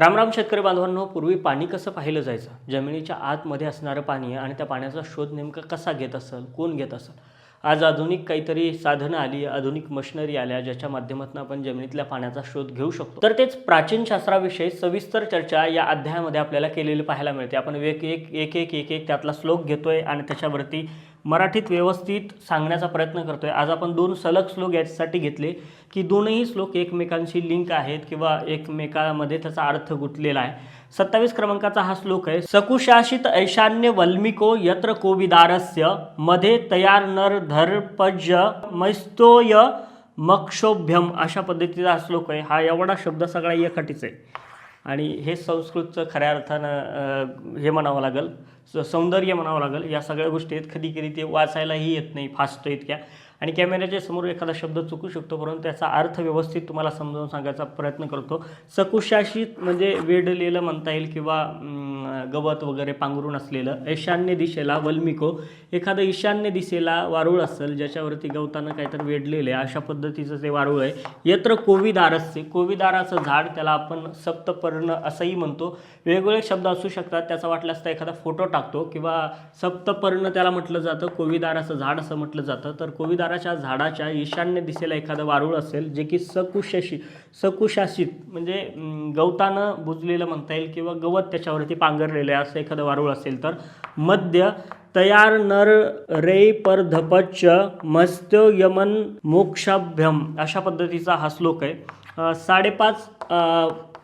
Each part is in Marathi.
रामराम शेतकरी बांधवांनो पूर्वी पाणी कसं पाहिलं जायचं? जमिनीच्या आतमध्ये असणारं पाणी आणि त्या पाण्याचा शोध नेमका कसा घेत असेल? कोण घेत असेल? आज आधुनिक काहीतरी साधनं आली आधुनिक मशिनरी आल्या ज्याच्या माध्यमातून आपण जमिनीतल्या पाण्याचा शोध घेऊ शकतो. तर तेच प्राचीन शास्त्राविषयी सविस्तर चर्चा या अध्यायामध्ये आपल्याला केलेली पाहायला मिळते. आपण एक एक एक एक एक एक त्यातला श्लोक घेतोय आणि त्याच्यावरती मराठीत व्यवस्थित सांगण्याचा प्रयत्न करतोय. आज आपण दोन सलग श्लोक याच्यासाठी घेतले की दोनही श्लोक एकमेकांशी लिंक आहेत किंवा एकमेकामध्ये त्याचा अर्थ गुंतलेला आहे. सत्तावीस क्रमांकाचा हा श्लोक आहे. सकुशासित ऐशान्य वल्मिको यत्र कोविदारस्यमध्ये तयार नर धर्पज मैस्तोय मक्षोभ्यम अशा पद्धतीचा हा श्लोक आहे. हा एवढा शब्द सगळा एकटीच आहे आणि हे संस्कृतचं खऱ्या अर्थानं हे म्हणावं लागेल स- सौंदर्य म्हणावं लागेल या सगळ्या गोष्टी आहेत. कधी कधी ते वाचायलाही येत नाही फास्ट इतक्या. आणि कॅमेऱ्याच्या समोर एखादा शब्द चुकू शकतो परंतु त्याचा अर्थ व्यवस्थित तुम्हाला समजावून सांगायचा प्रयत्न करतो. सकुशाशीत म्हणजे वेडलेलं म्हणता येईल किंवा गवत वगैरे पांघरून असलेलं ईशान्य दिशेला वल्मिको एखादं ईशान्य दिशेला वारूळ असेल ज्याच्यावरती गवतानं काहीतरी वेडलेलं आहे अशा पद्धतीचं ते वारूळ आहे. यत्र कोविदारस्य कोविदाराचं झाड त्याला आपण सप्तपर्ण असंही म्हणतो. वेगवेगळे शब्द असू शकतात त्याचा वाटल्यास तर एखादा फोटो टाकतो किंवा सप्तपर्ण त्याला म्हटलं जातं कोविदाराचं झाड असं म्हटलं जातं. तर कोविदार कोविदाराच्या झाडाच्या ईशान्य दिशेला एखादं वारुळ असेल जे की सकुशाशी सकुशासित म्हणजे गवतानं बुजलेलं म्हणता येईल किंवा गवत त्याच्यावरती पांघरलेलं आहे असं एखादं वारुळ असेल तर. मध्य तयार नर रे परधपच मस्त यमन मोक्षाभ्यम अशा पद्धतीचा हा श्लोक आहे. साडेपाच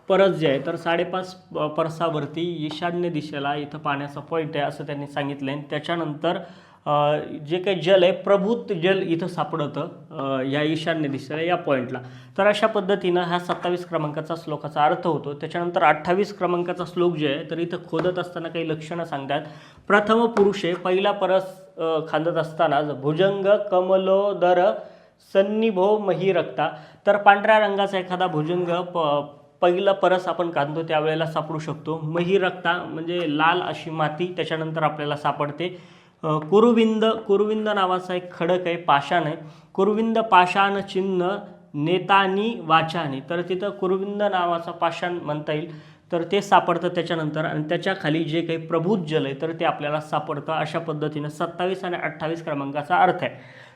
परस जे आहे तर साडेपाच परसावरती ईशान्य दिशेला इथं पाण्याचा पॉईंट आहे असं त्यांनी सांगितलं आहे त्याच्यानंतर जे काही जल आहे प्रभूत जल इथं सापडतं या ईशान्य दिशेला या पॉईंटला तर अशा पद्धतीनं हा सत्तावीस क्रमांकाचा श्लोकाचा अर्थ होतो. त्याच्यानंतर अठ्ठावीस क्रमांकाचा श्लोक जे आहे तर इथं खोदत असताना काही लक्षणं सांगतात. प्रथम पुरुषे पहिला परस खांदत असतानाच भुजंग कमलोदर सन्निभो मही रक्ता. तर पांढऱ्या रंगाचा एखादा भुजंग प पहिलं परस आपण कांदतो त्यावेळेला सापडू शकतो. मही रक्ता म्हणजे लाल अशी माती त्याच्यानंतर आपल्याला सापडते. कुरुविंद कुरुविंद नावाचा एक खडक आहे पाषाण आहे. कुरुविंद पाषाण चिन्ह नेतानी वाचानी. तर तिथं कुरुविंद नावाचा पाषाण म्हणता येईल. तर ते सापडतं त्याच्यानंतर आणि त्याच्याखाली जे काही प्रभूत जल आहे तर ते आपल्याला सापडतं अशा पद्धतीनं सत्तावीस आणि अठ्ठावीस क्रमांकाचा अर्थ आहे.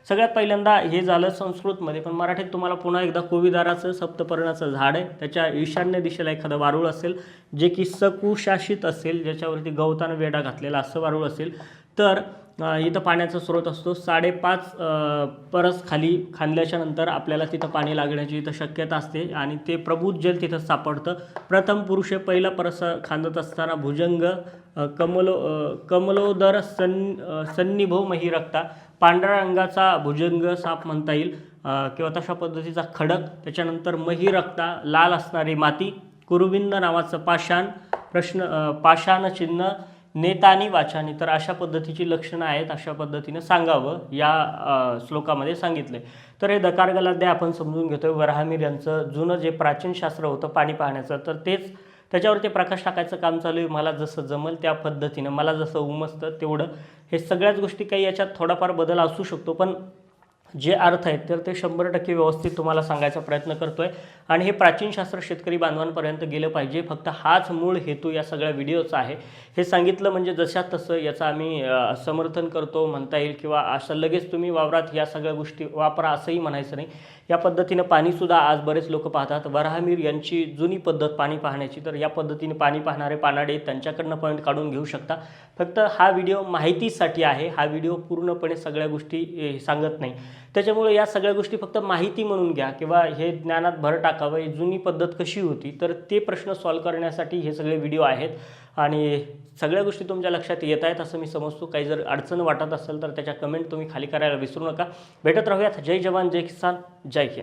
सगळ्यात पहिल्यांदा हे झालं संस्कृतमध्ये पण मराठीत तुम्हाला पुन्हा एकदा कोविदाराचं सप्तपर्णाचं झाड आहे. त्याच्या ईशान्य दिशेला एखादं वारुळ असेल जे की सकुशासित असेल ज्याच्यावरती गवतानं वेढा घातलेला असं वारुळ असेल तर इथं पाण्याचा स्रोत असतो. साडेपाच परस खाली खांदल्याच्या नंतर आपल्याला तिथं पाणी लागण्याची इथं शक्यता असते आणि ते प्रभूत जल तिथं सापडतं. प्रथम पुरुष हे पहिला परस खांदत असताना भुजंग कमलो कमलोदर सन् सन्निभव सन्निभो मही रक्ता पांढऱ्या रंगाचा भुजंग साप म्हणता येईल किंवा तशा पद्धतीचा खडक त्याच्यानंतर मही रक्ता लाल असणारी माती कुरुविंद नावाचं पाषाण प्रश्न पाषाणचिन्ह पाषाण चिन्ह नेतानी वाचानी तर अशा पद्धतीची लक्षणं आहेत अशा पद्धतीनं सांगावं या श्लोकामध्ये सांगितलं तर हे दकारगलाध्याय आपण समजून घेतोय. वराहमीर यांचं जुनं जे प्राचीन शास्त्र होतं पाणी पाहण्याचं तर तेच त्याच्यावरती प्रकाश टाकायचं काम चालू आहे. मला जसं जमल त्या पद्धतीनं मला जसं उमजतं तेवढं. हे सगळ्याच गोष्टी काही याच्यात थोडाफार बदल असू शकतो पण जे अर्थ आहेत तर ते शंभर टक्के व्यवस्थित तुम्हाला सांगायचा प्रयत्न करतो आहे आणि हे प्राचीन शास्त्र शेतकरी बांधवांपर्यंत गेलं पाहिजे. फक्त हाच मूळ हेतू या सगळ्या व्हिडिओचा आहे. हे सांगितलं म्हणजे जशा तसं याचं आम्ही समर्थन करतो म्हणता येईल किंवा असं लगेच तुम्ही वावरात या सगळ्या गोष्टी वापरा असंही म्हणायचं नाही. या पद्धतीनं पाणीसुद्धा आज बरेच लोक पाहतात. वराहमीर यांची जुनी पद्धत पाणी पाहण्याची तर या पद्धतीने पाणी पाहणारे पानाडे त्यांच्याकडनं पॉईंट काढून घेऊ शकता. फक्त हा व्हिडिओ माहितीसाठी आहे. हा व्हिडिओ पूर्णपणे सगळ्या गोष्टी सांगत नाही. त्याच्यामुळे या सगळ्या गोष्टी फक्त माहिती म्हणून घ्या किंवा हे ज्ञानात भर टाकावं ही जुनी पद्धत कशी होती तर ते प्रश्न सॉल्व करण्यासाठी हे सगळे व्हिडिओ आहेत. आणि सगळ्या गोष्टी तुमच्या लक्षात येत आहेत असं मी समजतो. काही जर अडचण वाटत असेल तर त्याच्या कमेंट तुम्ही खाली करायला विसरू नका. भेटत राहूयात. जय जवान जय किसान जय हिंद.